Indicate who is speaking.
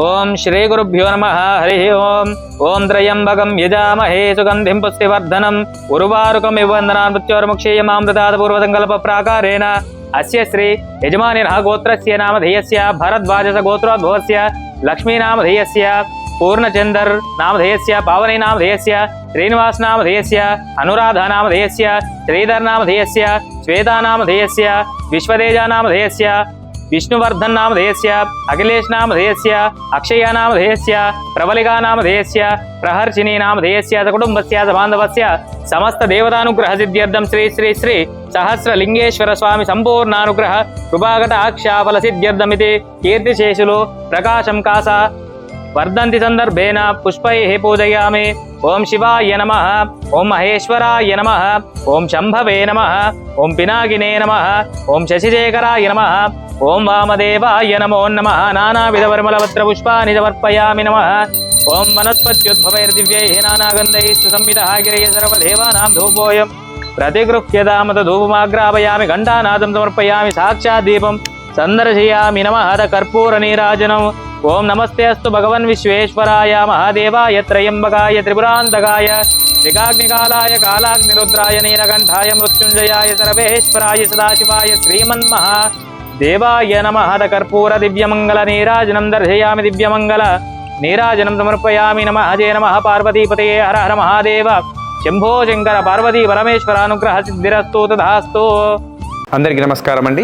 Speaker 1: ఓం శ్రీ గురుభ్యో నమ హరి ఓం ఓం త్రయంబకం యజామహే సుగంధిం పుష్టివర్ధనం ఉరువారుకమివ వందనాన్ మృత్యోర్ముక్షేయమామృతాద పూర్వసంకల్ప ప్రాకారేణ అస్య శ్రీ యజమానినః గోత్రస్య నామధేయస్య భరద్వాజస గోత్రోద్భవస్య లక్ష్మీనామధేయస్య పూర్ణచందర్ నామధేయస్య పావని నామధేయస్య శ్రీనివాస్ నామధేయస్య అనురాధ నామధేయస్య శ్రీధర్ నామధేయస్య శ్వేతా నామధేయస్య విశ్వతేజ నామధేయస్య విష్ణువర్ధన్ నామధేయస్య అఖిలేష్ నామధేయస్య అక్షయ నామధేయస్య ప్రబలిగా నామధేయస్య ప్రహర్షిణీ నామధేయస్య కుటుంబస్య బాంధవస్య సమస్త దేవతానుగ్రహ సిద్ధ్యర్థం శ్రీ శ్రీ శ్రీ సహస్రలింగేశ్వర స్వామి సంపూర్ణానుగ్రహ కృపాగత ఆక్షాఫల సిద్ధ్యర్థమితి కీర్తిశేషులు ప్రకాశం కాస వర్ధంతి సందర్భేన పుష్పై పూజయామి. ఓం శివాయ నమ. ఓం మహేశ్వరాయ నమ. ఓం శంభవే నమ. ఓం పినాకినే నమ. ఓం శశిశేఖరాయ నమ. ఓం వామదేవాయ నమో నమ. నానావిధవర్మలవత్ర పుష్పాని సమర్పయామి నమ. ఓం వనస్పత్యుద్భవైర్దివ్యైः నానాగन्धैः సుసంహితः గిరయ సర్వదేవానాం ధూపోయం. ప్రతిగృహ్యదామత ధూపమాగ్రాపయామి. ఘంటానాదం సమర్పయామి. సాక్షాత్ దీపం సందర్శయామి నమ. హత కర్పూర నీరాజనం. ఓం నమస్తే అస్తు భగవన్ విశ్వేశ్వరాయ మహాదేవాయ త్రయంబకాయ త్రిపురాంతకాయ త్రికాగ్నికాలాయ కాలాగ్నిరుద్రాయ నీలకంఠాయ మృత్యుంజయాయ సర్వేశ్వరాయ సదాశివాయ శ్రీమన్మహా దేవాయ నమ హత కర్పూర దివ్యమంగళ నీరాజనం దర్శయామి దివ్యమంగళ నీరాజనం సమర్పయామి నమ హజే నమ పార్వతీపతే హర హర మహాదేవ శంభో శంకర పార్వతీ పరమేశ్వర అనుగ్రహ సిద్ధిరస్తు తథాస్తు
Speaker 2: అందరికీ నమస్కారం అండి